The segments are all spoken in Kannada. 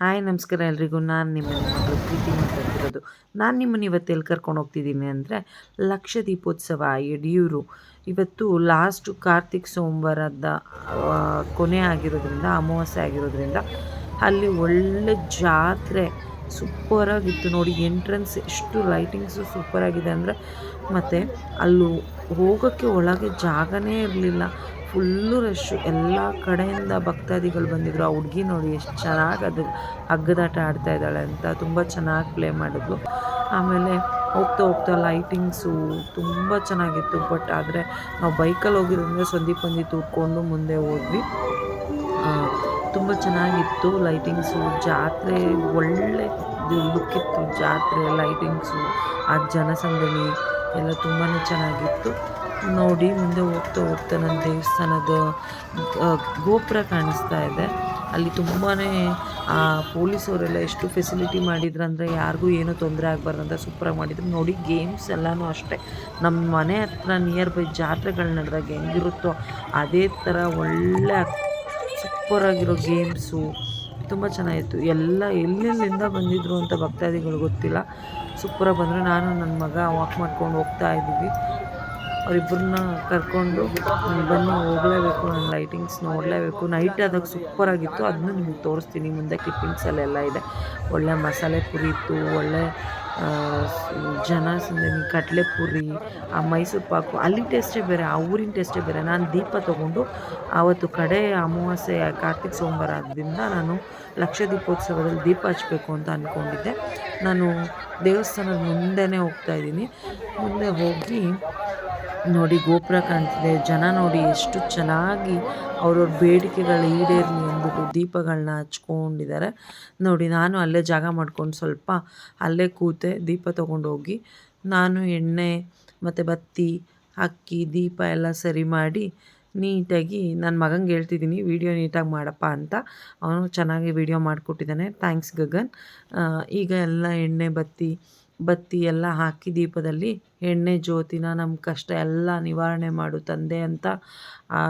ಹಾಯ್, ನಮಸ್ಕಾರ ಎಲ್ರಿಗೂ. ನಾನು ನಿಮ್ಮನ್ನು ಮಗಳು ಪ್ರೀತಿ ಮಾತಾಡ್ತಿರೋದು ನಾನು ನಿಮ್ಮನ್ನು ಇವತ್ತು ಎಲ್ಲಿ ಕರ್ಕೊಂಡು ಹೋಗ್ತಿದ್ದೀನಿ ಅಂದರೆ ಲಕ್ಷ ದೀಪೋತ್ಸವ ಯಡಿಯೂರು. ಇವತ್ತು ಲಾಸ್ಟು ಕಾರ್ತಿಕ್ ಸೋಮವಾರದ ಕೊನೆ ಆಗಿರೋದ್ರಿಂದ, ಅಮಾವಾಸ್ಯೆ ಆಗಿರೋದ್ರಿಂದ ಅಲ್ಲಿ ಒಳ್ಳೆ ಜಾತ್ರೆ ಸೂಪರಾಗಿತ್ತು ನೋಡಿ ಎಂಟ್ರೆನ್ಸ್ ಎಷ್ಟು ಲೈಟಿಂಗ್ಸು ಸೂಪರಾಗಿದೆ ಅಂದರೆ, ಮತ್ತು ಅಲ್ಲೂ ಹೋಗೋಕ್ಕೆ ಒಳಗೆ ಜಾಗನೇ ಇರಲಿಲ್ಲ. ಫುಲ್ಲು ರಶ್ಶು ಎಲ್ಲ ಕಡೆಯಿಂದ ಭಕ್ತಾದಿಗಳು ಬಂದಿದ್ದರು ಆ ಹುಡುಗಿ ನೋಡಿ ಎಷ್ಟು ಚೆನ್ನಾಗಿ ಅದು ಹಗ್ಗದಾಟ ಆಡ್ತಾ ಇದ್ದಾಳೆ ಅಂತ ತುಂಬ ಚೆನ್ನಾಗಿ ಪ್ಲೇ ಮಾಡಿದ್ಲು. ಆಮೇಲೆ ಹೋಗ್ತಾ ಹೋಗ್ತಾ ಲೈಟಿಂಗ್ಸು ತುಂಬ ಚೆನ್ನಾಗಿತ್ತು. ಬಟ್ ಆದರೆ ನಾವು ಬೈಕಲ್ಲಿ ಹೋಗಿರೋದ್ರಿಂದ ಸಂದೀಪ್ ಬಂದಿ ತೂರ್ಕೊಂಡು ಮುಂದೆ ಹೋದ್ವಿ. ತುಂಬ ಚೆನ್ನಾಗಿತ್ತು ಲೈಟಿಂಗ್ಸು. ಜಾತ್ರೆ ಒಳ್ಳೆ ಲುಕ್ ಇತ್ತು ಜಾತ್ರೆ ಲೈಟಿಂಗ್ಸು, ಆ ಜನಸಂದಣಿ ಎಲ್ಲ ತುಂಬಾ ಚೆನ್ನಾಗಿತ್ತು. ನೋಡಿ ಮುಂದೆ ಹೋಗ್ತಾ ಹೋಗ್ತಾ ನನ್ನ ದೇವಸ್ಥಾನದ ಗೋಪುರ ಕಾಣಿಸ್ತಾ ಇದೆ. ಅಲ್ಲಿ ತುಂಬಾ ಪೊಲೀಸವರೆಲ್ಲ ಎಷ್ಟು ಫೆಸಿಲಿಟಿ ಮಾಡಿದ್ರು ಅಂದರೆ ಯಾರಿಗೂ ಏನೂ ತೊಂದರೆ ಆಗಬಾರ್ದು ಅಂತ ಸೂಪರಾಗಿ ಮಾಡಿದ್ರು. ನೋಡಿ ಗೇಮ್ಸ್ ಎಲ್ಲನೂ ಅಷ್ಟೇ. ನಮ್ಮ ಮನೆ ಹತ್ರ ನಿಯರ್ ಬೈ ಜಾತ್ರೆಗಳು ನಡೆದಾಗ ಹೆಂಗಿರುತ್ತೋ ಅದೇ ಥರ ಒಳ್ಳೆ ಸೂಪರಾಗಿರೋ ಗೇಮ್ಸು ತುಂಬ ಚೆನ್ನಾಗಿತ್ತು. ಎಲ್ಲ ಎಲ್ಲೆಲ್ಲಿಂದ ಬಂದಿದ್ದರು ಅಂತ ಭಕ್ತಾದಿಗಳು ಗೊತ್ತಿಲ್ಲ. ಸೂಪರಾಗಿ ಬಂದರು ನಾನು ನನ್ನ ಮಗ ವಾಕ್ ಮಾಡ್ಕೊಂಡು ಹೋಗ್ತಾ ಇದ್ದೀವಿ ಅವರಿಬ್ಬರನ್ನ ಕರ್ಕೊಂಡು ಬನ್ನಿ, ಹೋಗಲೇಬೇಕು ನನ್ನ ಲೈಟಿಂಗ್ಸ್ ನೋಡಲೇಬೇಕು. ನೈಟ್ ಆದಾಗ ಸೂಪರಾಗಿತ್ತು ಅದನ್ನು ನಿಮಗೆ ತೋರಿಸ್ತೀನಿ. ಮುಂದೆ ಕ್ಲಿಪ್ಪಿಂಗ್ಸಲ್ಲೆಲ್ಲ ಇದೆ. ಒಳ್ಳೆ ಮಸಾಲೆ ಪುರಿ ಇತ್ತು. ಒಳ್ಳೆ ಜನ ಸಂದಣಿ ಕಡಲೆ ಪುರಿ, ಆ ಮೈಸೂರು ಪಾಕು. ಅಲ್ಲಿ ಟೇಸ್ಟೇ ಬೇರೆ, ಆ ಊರಿನ ಟೇಸ್ಟೇ ಬೇರೆ. ನಾನು ದೀಪ ತೊಗೊಂಡು ಆವತ್ತು ಕಡೆ ಅಮಾವಾಸ್ಯೆ, ಕಾರ್ತಿಕ್ ಸೋಮವಾರ ಆದ್ದರಿಂದ ನಾನು ಲಕ್ಷ ದೀಪೋತ್ಸವದಲ್ಲಿ ದೀಪ ಹಚ್ಚಬೇಕು ಅಂತ ಅಂದ್ಕೊಂಡಿದ್ದೆ ನಾನು ದೇವಸ್ಥಾನದ ಮುಂದೆನೇ ಹೋಗ್ತಾಯಿದ್ದೀನಿ ಮುಂದೆ ಹೋಗಿ ನೋಡಿ ಗೋಪುರ ಕಾಣ್ತಿದೆ. ಜನ ನೋಡಿ ಎಷ್ಟು ಚೆನ್ನಾಗಿ ಅವ್ರವ್ರ ಬೇಡಿಕೆಗಳು ಈಡೇರಲಿ ಅಂದ್ಬಿಟ್ಟು ದೀಪಗಳನ್ನ ಹಚ್ಕೊಂಡಿದ್ದಾರೆ. ನೋಡಿ, ನಾನು ಅಲ್ಲೇ ಜಾಗ ಮಾಡ್ಕೊಂಡು ಸ್ವಲ್ಪ ಅಲ್ಲೇ ಕೂತೆ ದೀಪ ತೊಗೊಂಡೋಗಿ ನಾನು ಎಣ್ಣೆ ಮತ್ತು ಬತ್ತಿ, ಅಕ್ಕಿ, ದೀಪ ಎಲ್ಲ ಸರಿ ಮಾಡಿ ನೀಟಾಗಿ ನನ್ನ ಮಗಂಗೆ ಹೇಳ್ತಿದ್ದೀನಿ, ವೀಡಿಯೋ ನೀಟಾಗಿ ಮಾಡಪ್ಪ ಅಂತ. ಅವನು ಚೆನ್ನಾಗಿ ವೀಡಿಯೋ ಮಾಡಿಕೊಟ್ಟಿದ್ದಾನೆ. ಥ್ಯಾಂಕ್ಸ್ ಗಗನ್. ಈಗ ಎಲ್ಲ ಎಣ್ಣೆ, ಬತ್ತಿ ಬತ್ತಿ ಎಲ್ಲ ಹಾಕಿ ದೀಪದಲ್ಲಿ ಎಣ್ಣೆ ಜ್ಯೋತಿನ ನಮ್ಮ ಕಷ್ಟ ಎಲ್ಲ ನಿವಾರಣೆ ಮಾಡು ತಂದೆ ಅಂತ ಆ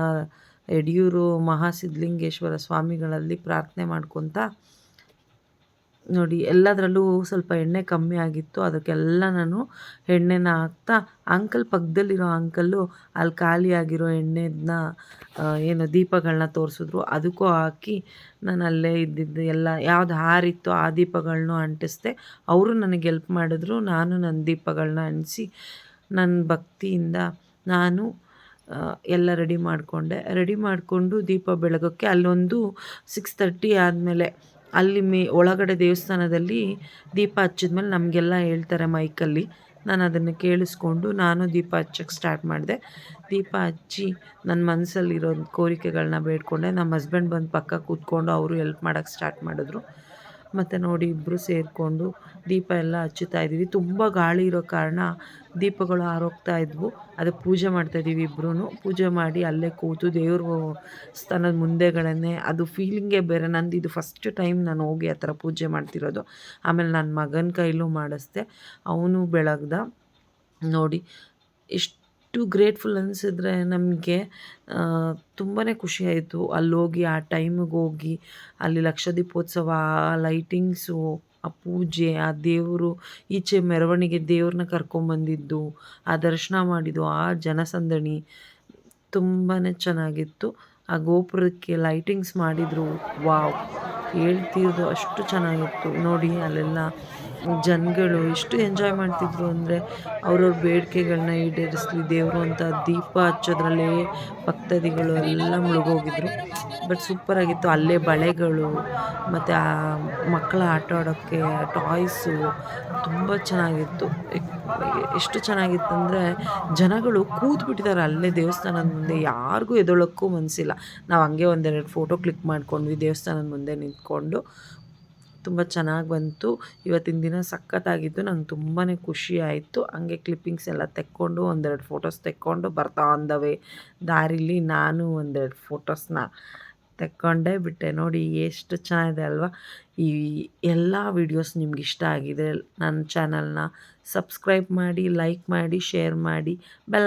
ಯಡಿಯೂರು ಮಹಾಸಿದ್ಧಲಿಂಗೇಶ್ವರ ಸ್ವಾಮಿಗಳಲ್ಲಿ ಪ್ರಾರ್ಥನೆ ಮಾಡ್ಕೊತ ನೋಡಿ, ಎಲ್ಲದರಲ್ಲೂ ಸ್ವಲ್ಪ ಎಣ್ಣೆ ಕಮ್ಮಿ ಆಗಿತ್ತು. ಅದಕ್ಕೆಲ್ಲ ನಾನು ಎಣ್ಣೆನ ಹಾಕ್ತಾ ಅಂಕಲ್ ಪಕ್ಕದಲ್ಲಿರೋ ಅಂಕಲ್ಲು ಅಲ್ಲಿ ಖಾಲಿಯಾಗಿರೋ ಎಣ್ಣೆದನ್ನ ಏನು ದೀಪಗಳನ್ನ ತೋರಿಸಿದ್ರು. ಅದಕ್ಕೂ ಹಾಕಿ ನಾನು ಅಲ್ಲೇ ಇದ್ದಿದ್ದು ಎಲ್ಲ, ಯಾವ್ದು ಹಾರಿತ್ತು ಆ ದೀಪಗಳನ್ನೂ ಅಂಟಿಸ್ದೆ. ಅವರು ನನಗೆ ಎಲ್ಪ್ ಮಾಡಿದ್ರು. ನಾನು ನನ್ನ ದೀಪಗಳನ್ನ ಅಂಟಿಸಿ ನನ್ನ ಭಕ್ತಿಯಿಂದ ನಾನು ಎಲ್ಲ ರೆಡಿ ಮಾಡಿಕೊಂಡೆ. ರೆಡಿ ಮಾಡಿಕೊಂಡು ದೀಪ ಬೆಳಗೋಕ್ಕೆ ಅಲ್ಲೊಂದು ಸಿಕ್ಸ್ ತರ್ಟಿ ಆದಮೇಲೆ ಅಲ್ಲಿ ಮೇ, ಒಳಗಡೆ ದೇವಸ್ಥಾನದಲ್ಲಿ ದೀಪ ಹಚ್ಚಿದ್ಮೇಲೆ ನಮಗೆಲ್ಲ ಹೇಳ್ತಾರೆ ಮೈಕಲ್ಲಿ. ನಾನು ಅದನ್ನು ಕೇಳಿಸ್ಕೊಂಡು ನಾನು ದೀಪ ಹಚ್ಚಕ್ಕೆ ಸ್ಟಾರ್ಟ್ ಮಾಡಿದೆ. ದೀಪ ಹಚ್ಚಿ ನನ್ನ ಮನಸ್ಸಲ್ಲಿರೋ ಕೋರಿಕೆಗಳನ್ನ ಬೇಡ್ಕೊಂಡೆ. ನಮ್ಮ ಹಸ್ಬೆಂಡ್ ಬಂದು ಪಕ್ಕ ಕೂತ್ಕೊಂಡು ಅವರು ಎಲ್ಪ್ ಮಾಡೋಕ್ಕೆ ಸ್ಟಾರ್ಟ್ ಮಾಡಿದ್ರು. ಮತ್ತು ನೋಡಿ ಇಬ್ಬರು ಸೇರಿಕೊಂಡು ದೀಪ ಎಲ್ಲ ಹಚ್ಚುತ್ತಾ ಇದ್ದೀವಿ. ತುಂಬ ಗಾಳಿ ಇರೋ ಕಾರಣ ದೀಪಗಳು ಆರೋಗ್ತಾ ಇದ್ವು. ಅದಕ್ಕೆ ಪೂಜೆ ಮಾಡ್ತಾಯಿದ್ದೀವಿ ಇಬ್ಬರೂ ಪೂಜೆ ಮಾಡಿ ಅಲ್ಲೇ ಕೂತು ದೇವ್ರ ಸ್ಥಾನದ ಮುಂದೆಗಳನ್ನೇ, ಅದು ಫೀಲಿಂಗೇ ಬೇರೆ. ನಂದು ಇದು ಫಸ್ಟ್ ಟೈಮ್ ನಾನು ಹೋಗಿ ಆ ಥರ ಪೂಜೆ ಮಾಡ್ತಿರೋದು. ಆಮೇಲೆ ನನ್ನ ಮಗನ ಕೈಲೂ ಮಾಡಿಸ್ದೆ. ಅವನು ಬೆಳಗ್ದ ನೋಡಿ ಎಷ್ಟು ಎಷ್ಟು ಗ್ರೇಟ್ಫುಲ್ ಅನಿಸಿದ್ರೆ ನಮಗೆ ತುಂಬಾ ಖುಷಿಯಾಯಿತು ಅಲ್ಲೋಗಿ, ಆ ಟೈಮಿಗೆ ಹೋಗಿ, ಅಲ್ಲಿ ಲಕ್ಷ ದೀಪೋತ್ಸವ ಆ ಲೈಟಿಂಗ್ಸು, ಆ ಪೂಜೆ, ಆ ದೇವರು, ಈಚೆ ಮೆರವಣಿಗೆ ದೇವ್ರನ್ನ ಕರ್ಕೊಂಬಂದಿದ್ದು, ಆ ದರ್ಶನ ಮಾಡಿದ್ದು, ಆ ಜನಸಂದಣಿ ತುಂಬಾ ಚೆನ್ನಾಗಿತ್ತು. ಆ ಗೋಪುರಕ್ಕೆ ಲೈಟಿಂಗ್ಸ್ ಮಾಡಿದರು, ವಾವ್. ಹೇಳ್ತಿರೋದು ಅಷ್ಟು ಚೆನ್ನಾಗಿತ್ತು. ನೋಡಿ, ಅಲ್ಲೆಲ್ಲ ಜನಗಳು ಎಷ್ಟು ಎಂಜಾಯ್ ಮಾಡ್ತಿದ್ರು ಅಂದರೆ ಅವ್ರವ್ರ ಬೇಡಿಕೆಗಳನ್ನ ಈಡೇರಿಸಲಿ, ದೇವರು ಅಂತ ದೀಪ ಹಚ್ಚೋದ್ರಲ್ಲೇ ಭಕ್ತಾದಿಗಳು ಎಲ್ಲ ಮುಳುಗೋಗಿದ್ರು. ಬಟ್ ಸೂಪರಾಗಿತ್ತು ಅಲ್ಲೇ ಬಳೆಗಳು, ಮತ್ತು ಆ ಮಕ್ಕಳ ಆಟ ಆಡೋಕ್ಕೆ ಟಾಯ್ಸು ತುಂಬ ಚೆನ್ನಾಗಿತ್ತು. ಎಷ್ಟು ಚೆನ್ನಾಗಿತ್ತು ಅಂದರೆ ಜನಗಳು ಕೂತ್ಬಿಟ್ಟಿದ್ದಾರೆ ಅಲ್ಲೇ ದೇವಸ್ಥಾನದ ಮುಂದೆ. ಯಾರಿಗೂ ಎದೊಳಕ್ಕೂ ಮನಸ್ಸಿಲ್ಲ ನಾವು ಹಂಗೆ ಒಂದೆರಡು ಫೋಟೋ ಕ್ಲಿಕ್ ಮಾಡ್ಕೊಂಡ್ವಿ ದೇವಸ್ಥಾನದ ಮುಂದೆ ನಿಂತ್ಕೊಂಡು ತುಂಬ ಚೆನ್ನಾಗಿ ಬಂತು. ಇವತ್ತಿನ ದಿನ ಸಖತ್ತಾಗಿತ್ತು. ನಂಗೆ ತುಂಬಾ ಖುಷಿ ಆಯಿತು. ಹಂಗೆ ಕ್ಲಿಪ್ಪಿಂಗ್ಸ್ ಎಲ್ಲ ತೆಕ್ಕೊಂಡು ಒಂದೆರಡು ಫೋಟೋಸ್ ತೆಕ್ಕೊಂಡು ಬರ್ತಾ ಅಂದವೆ. ದಾರಿಲಿ ನಾನು ಒಂದೆರಡು ಫೋಟೋಸ್ನ ತೆಕ್ಕೊಂಡೇ. ಬಿಟ್ಟೆ ನೋಡಿ ಎಷ್ಟು ಚೆನ್ನಾಗಿದೆ ಅಲ್ವಾ? ಈ ಎಲ್ಲ ವೀಡಿಯೋಸ್ ನಿಮ್ಗೆ ಇಷ್ಟ ಆಗಿದೆ ನನ್ನ ಚಾನಲ್ನ ಸಬ್ಸ್ಕ್ರೈಬ್ ಮಾಡಿ ಲೈಕ್ ಮಾಡಿ ಶೇರ್ ಮಾಡಿ ಬೆಲ್